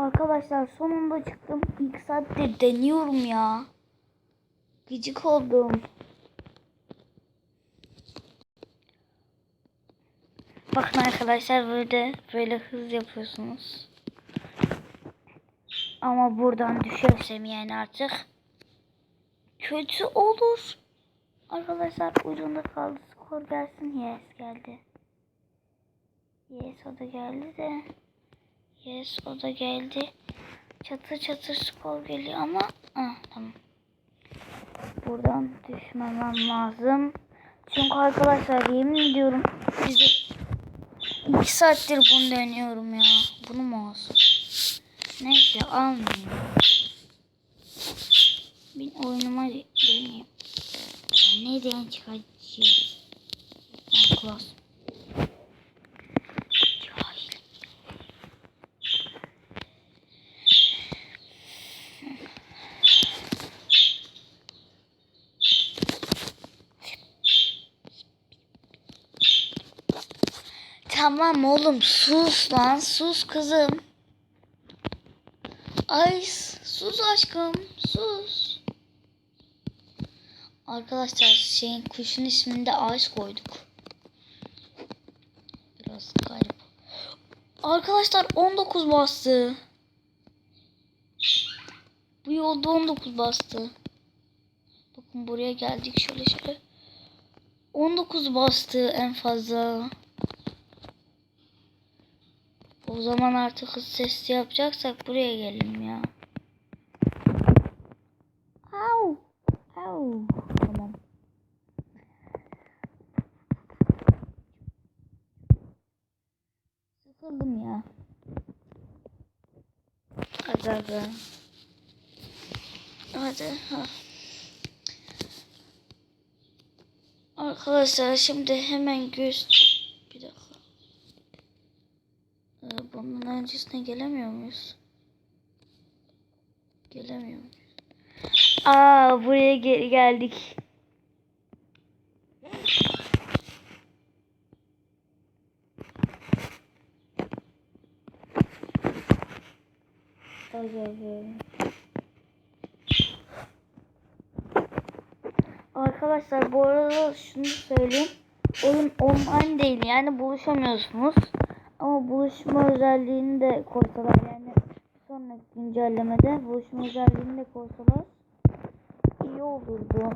Arkadaşlar sonunda çıktım. İlk saatte deniyorum ya. Gıcık oldum. Bakın arkadaşlar böyle böyle hız yapıyorsunuz. Ama buradan düşersem yani artık kötü olur. Arkadaşlar ucunda kaldı. Skor gelsin. Yes geldi. Yes o da geldi de. Yes o da geldi. Çatır çatır skor geliyor ama ah, tamam. Buradan düşmemem lazım. Çünkü arkadaşlar yemin ediyorum bizi iki saattir bunu deniyorum ya. Bunu mu olsun? Neyse almayayım. Bir oyunuma deneyeyim. Neden çıkacağım? Ha, Tamam oğlum sus lan sus kızım. Ay sus aşkım sus. Arkadaşlar şeyin kuşun ismini de koyduk. Biraz garip. Arkadaşlar 19 bastı. Bu yolda 19 bastı. Bakın buraya geldik şöyle şöyle. 19 bastı en fazla. O zaman artık hız sesi yapacaksak buraya gelelim ya. Au. Au. Tamam. Sıkıldım ya. Hadi hadi. Hadi. Ha. Arkadaşlar şimdi hemen göz... Bir dakika. Ee, bunun öncesine gelemiyor muyuz? Gelemiyor muyuz? Aa buraya ge- geldik. Arkadaşlar bu arada şunu söyleyeyim. Oyun online değil yani buluşamıyorsunuz. Ama buluşma özelliğini de koysalar yani sonraki güncellemede buluşma özelliğini de koysalar iyi olurdu.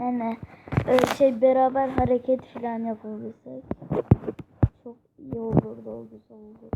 Yani şey beraber hareket falan yapabilsek çok iyi olurdu olursa oldu.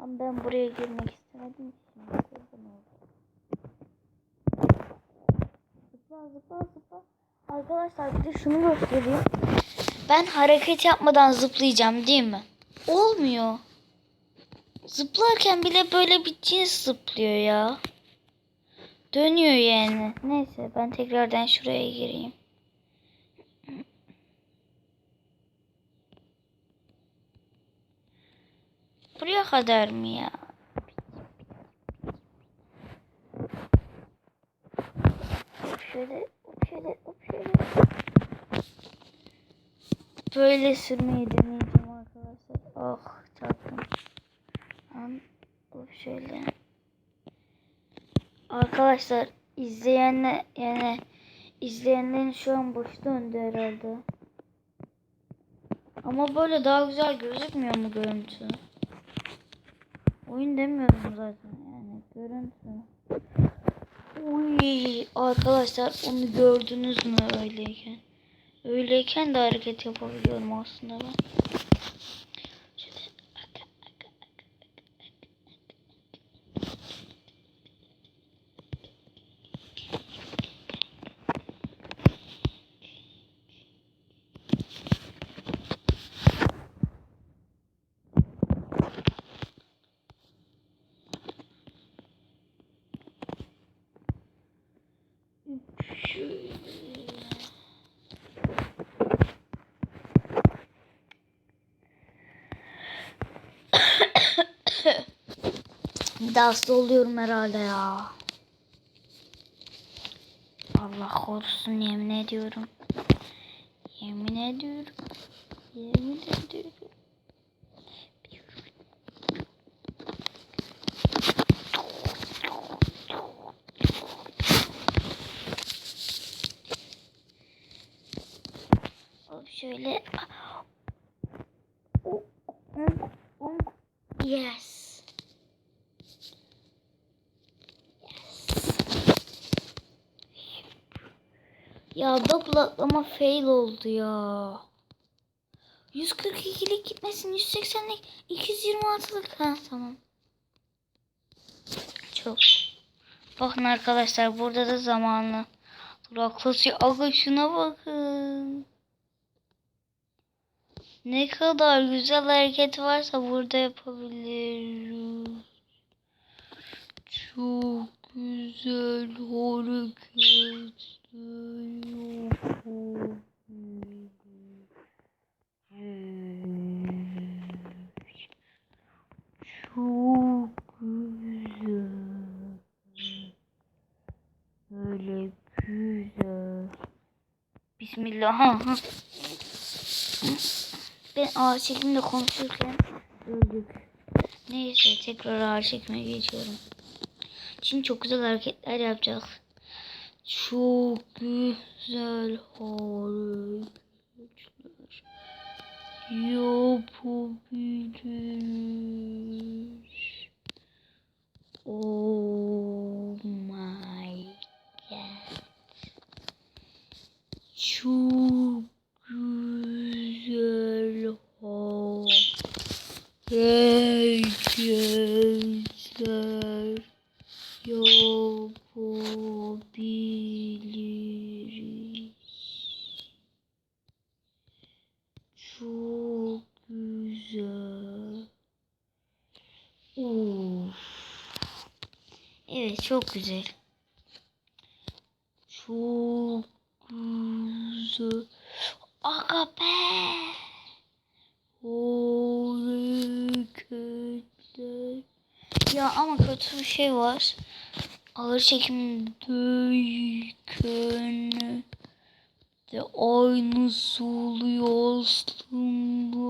Ama ben buraya girmek istemedim şimdi. Zıpla zıpla zıpla. Arkadaşlar bir de şunu göstereyim. Ben hareket yapmadan zıplayacağım değil mi? Olmuyor. Zıplarken bile böyle bir cins zıplıyor ya. Dönüyor yani. Neyse ben tekrardan şuraya gireyim. Buraya kadar mı ya? Şöyle, şöyle, şöyle. Böyle sürmeyi deneyeceğim arkadaşlar. Oh çarptım. Hop şöyle. Arkadaşlar izleyenler yani izleyenlerin şu an boş döndü herhalde. Ama böyle daha güzel gözükmüyor mu görüntü? Oyun demiyorum zaten yani görüntü. Uy arkadaşlar onu gördünüz mü öyleyken? Öyleyken de hareket yapabiliyorum aslında ben. hasta oluyorum herhalde ya. Allah korusun yemin ediyorum. Yemin ediyorum. Yemin ediyorum. Şöyle. Yes. Ya double atlama fail oldu ya. 142'lik gitmesin 180'lik 226'lık ha tamam. Çok. Bakın arkadaşlar burada da zamanlı duraklatıyor. Aga şuna bakın. Ne kadar güzel hareket varsa burada yapabiliriz. Çok güzel yapabiliriz. Çok güzel. Öyle güzel. Bismillah. Ben ağır çekimde konuşurken öldük. Neyse tekrar ağır çekime geçiyorum. Şimdi çok güzel hareketler yapacağız. Çok güzel hareketler yapabiliriz. Oh my god. Çok güzel hareketler yapabiliriz. Çok güzel. Of. Evet çok güzel. Çok güzel. Aga be. Hareketler. Ya ama kötü bir şey var. Ağır çekimdeyken de aynısı oluyor aslında.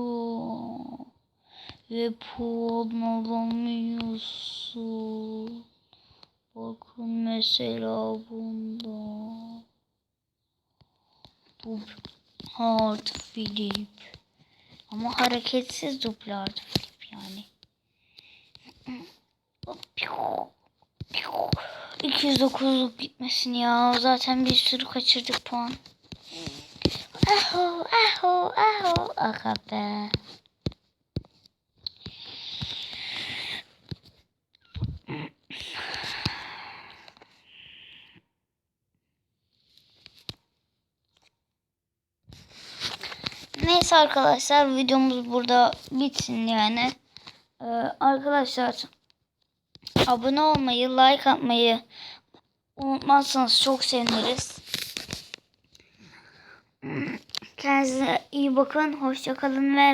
Ve puan alamıyorsun. Bakın mesela bunda. Bu hard flip. Ama hareketsiz duble hard flip yani. 209'luk gitmesin ya. Zaten bir sürü kaçırdık puan. Aho aho aho. Aga be. Neyse arkadaşlar videomuz burada bitsin yani. Ee, arkadaşlar abone olmayı, like atmayı unutmazsanız çok seviniriz. Kendinize iyi bakın. Hoşçakalın ve